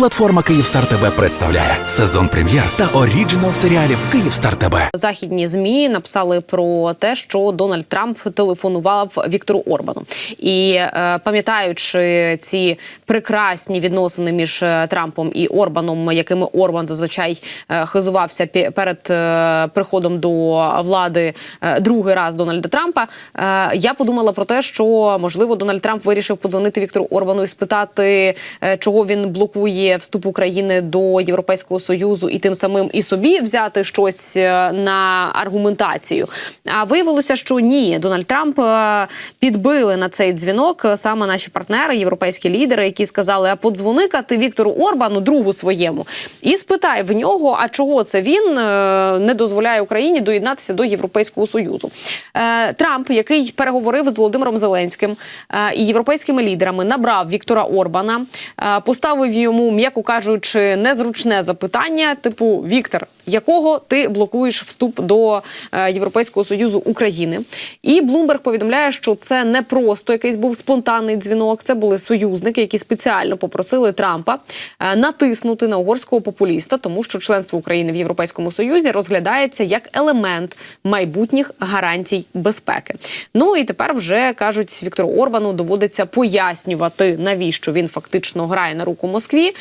Платформа Київстар ТБ представляє сезон прем'єр та оріджинал серіалів Київстар ТБ. Західні змі написали про те, що Дональд Трамп телефонував Віктору Орбану, і е, пам'ятаючи ці прекрасні відносини між е, Трампом і Орбаном, якими Орбан зазвичай е, хизувався пі- перед приходом до влади другий раз Дональда Трампа. я подумала про те, що можливо Дональд Трамп вирішив подзвонити Віктору Орбану і спитати, чого він блокує вступ України до Європейського союзу, і тим самим і собі взяти щось е, на аргументацію. А виявилося, що ні, Дональд Трамп е, підбили на цей дзвінок е, саме наші партнери, європейські лідери, які сказали: а подзвони-ка Віктору Орбану, другу своєму, і спитай в нього, а чого це він не дозволяє Україні доєднатися до Європейського союзу. Трамп, який переговорив з Володимиром Зеленським і європейськими лідерами, набрав Віктора Орбана, поставив йому, м'яко кажучи, незручне запитання: типу Віктор, якого ти блокуєш вступ до е, Європейського союзу України? І Блумберг повідомляє, що це не просто якийсь був спонтанний дзвінок. Це були союзники, які спеціально попросили Трампа е, натиснути на угорського популіста, тому що членство України в Європейському Союзі розглядається як елемент майбутніх гарантій безпеки. Ну і тепер вже кажуть Віктору Орбану доводиться пояснювати, навіщо він фактично грає на руку Москві.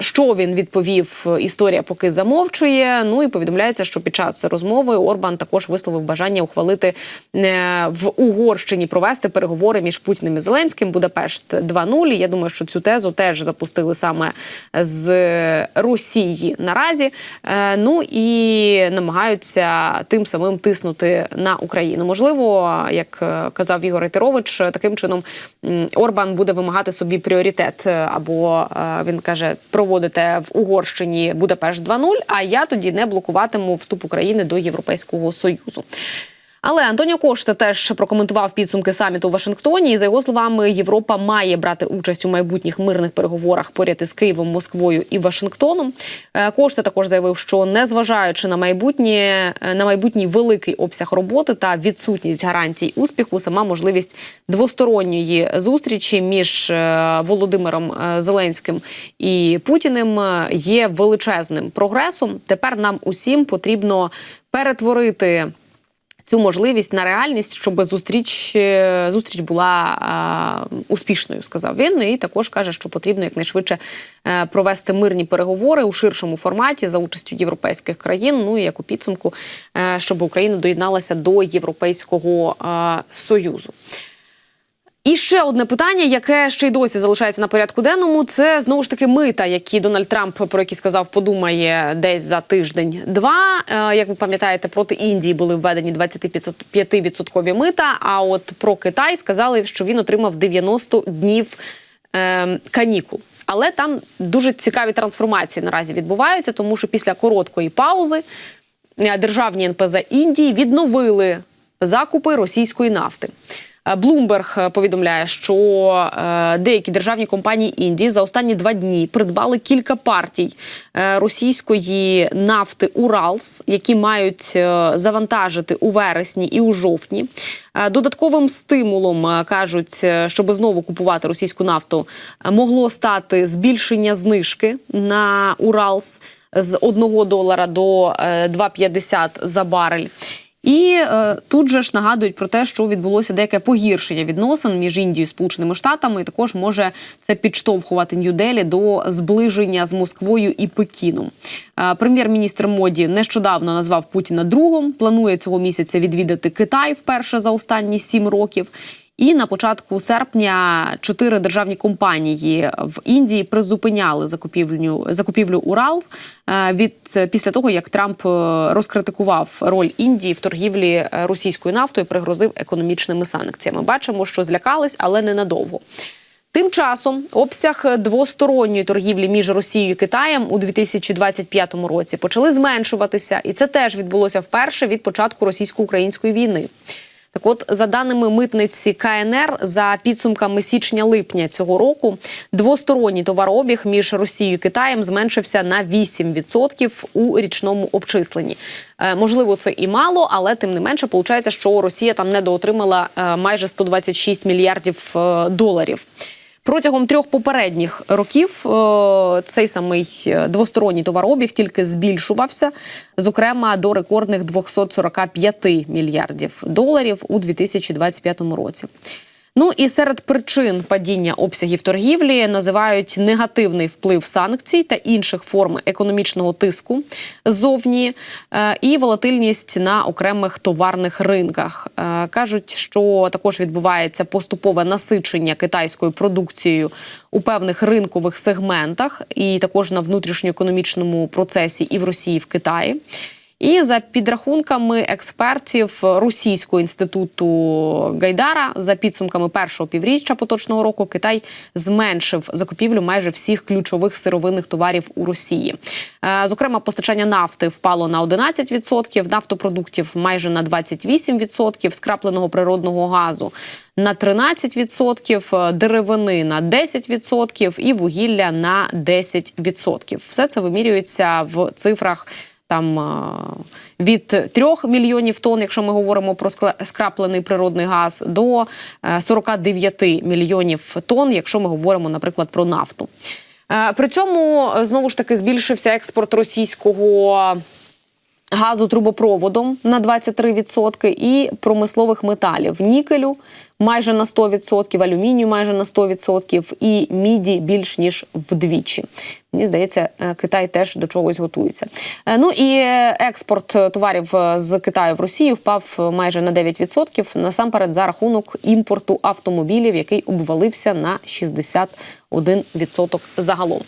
Що він відповів? Історія поки замовчує. Ну і повідомляється, що під час розмови Орбан також висловив бажання ухвалити е, в Угорщині провести переговори між Путіним і Зеленським. Будапешт 2.0. І Я думаю, що цю тезу теж запустили саме з Росії наразі. Е, Ну і намагаються тим самим тиснути на Україну. Можливо, як е, казав Ігор Ітерович, таким чином Орбан буде вимагати собі пріоритет, або е, він каже, проводите в Угорщині Будапешт 2.0, а я тоді не блокуватиму вступ України до Європейського союзу. Але Антоніо Кошта теж прокоментував підсумки саміту у Вашингтоні. І за його словами, Європа має брати участь у майбутніх мирних переговорах поряд із Києвом, Москвою і Вашингтоном. Е, Кошта також заявив, що незважаючи на майбутнє е, на майбутній великий обсяг роботи та відсутність гарантій успіху, сама можливість двосторонньої зустрічі між е, Володимиром Зеленським і Путіним є величезним прогресом. Тепер нам усім потрібно перетворити цю можливість на реальність, щоб зустріч е, зустріч була е, успішною, сказав він. І також каже, що потрібно якнайшвидше е, провести мирні переговори у ширшому форматі за участю європейських країн. Ну і як у підсумку, е, щоб Україна доєдналася до Європейського е, союзу. І ще одне питання, яке ще й досі залишається на порядку денному, це знову ж таки мита, які Дональд Трамп про які сказав, подумає десь за тиждень-два. Е, Як ви пам'ятаєте, проти Індії були введені 25% мита. А от про Китай сказали, що він отримав 90 днів е, канікул. Але там дуже цікаві трансформації наразі відбуваються, тому що після короткої паузи е, державні НПЗ Індії відновили закупи російської нафти. Блумберг е, повідомляє, що е, деякі державні компанії Індії за останні два дні придбали кілька партій е, російської нафти Уралс, які мають завантажити у вересні і у жовтні. Додатковим стимулом кажуть, щоб знову купувати російську нафту, могло стати збільшення знижки на Уралс з 1 долара до е, 2,50 за барель. І е, тут же ж нагадують про те, що відбулося деяке погіршення відносин між Індією і Сполученими Штатами. І також може це підштовхувати Нью-Делі до зближення з Москвою і Пекіном. Е, прем'єр-міністр Моді нещодавно назвав Путіна другом. Планує цього місяця відвідати Китай вперше за останні сім років. І на початку серпня чотири державні компанії в Індії призупиняли закупівлю закупівлю Урал е, від після того, як Трамп е, розкритикував роль Індії в торгівлі е, російською нафтою, пригрозив економічними санкціями. Бачимо, що злякались, але ненадовго. Тим часом обсяг двосторонньої торгівлі між Росією і Китаєм у 2025 році почали зменшуватися, і це теж відбулося вперше від початку російсько-української війни. Так от, за даними митниці КНР, за підсумками січня-липня цього року, двосторонній товарообіг між Росією і Китаєм зменшився на 8% у річному обчисленні. Е, можливо, це і мало, але тим не менше, виходить, що Росія там недоотримала е, майже 126 мільярдів е, доларів. Протягом трьох попередніх років е, цей самий е, двосторонній товарообіг тільки збільшувався, зокрема до рекордних 245 мільярдів доларів у 2025 році. Ну і серед причин падіння обсягів торгівлі називають негативний вплив санкцій та інших форм економічного тиску ззовні е, і волатильність на окремих товарних ринках. Е, Кажуть, що також відбувається поступове насичення китайською продукцією у певних ринкових сегментах, і також на внутрішньоекономічному процесі і в Росії, і в Китаї. І за підрахунками експертів Російського інституту Гайдара, за підсумками першого півріччя поточного року, Китай зменшив закупівлю майже всіх ключових сировинних товарів у Росії. Е, Зокрема, постачання нафти впало на 11%, нафтопродуктів майже на 28%, скрапленого природного газу на 13%, деревини на 10% і вугілля на 10%. Все це вимірюється в цифрах там е, від 3 мільйонів тонн, якщо ми говоримо про скраплений природний газ, до е, 49 мільйонів тонн, якщо ми говоримо, наприклад, про нафту. Е, При цьому е, знову ж таки збільшився експорт російського газу трубопроводом на 23% і промислових металів нікелю майже на 100%, алюмінію майже на 100% і міді більш ніж вдвічі. Мені здається, е, Китай теж до чогось готується. Е, Ну і експорт товарів е, з Китаю в Росію впав майже на 9%, насамперед за рахунок імпорту автомобілів, який обвалився на 61% загалом.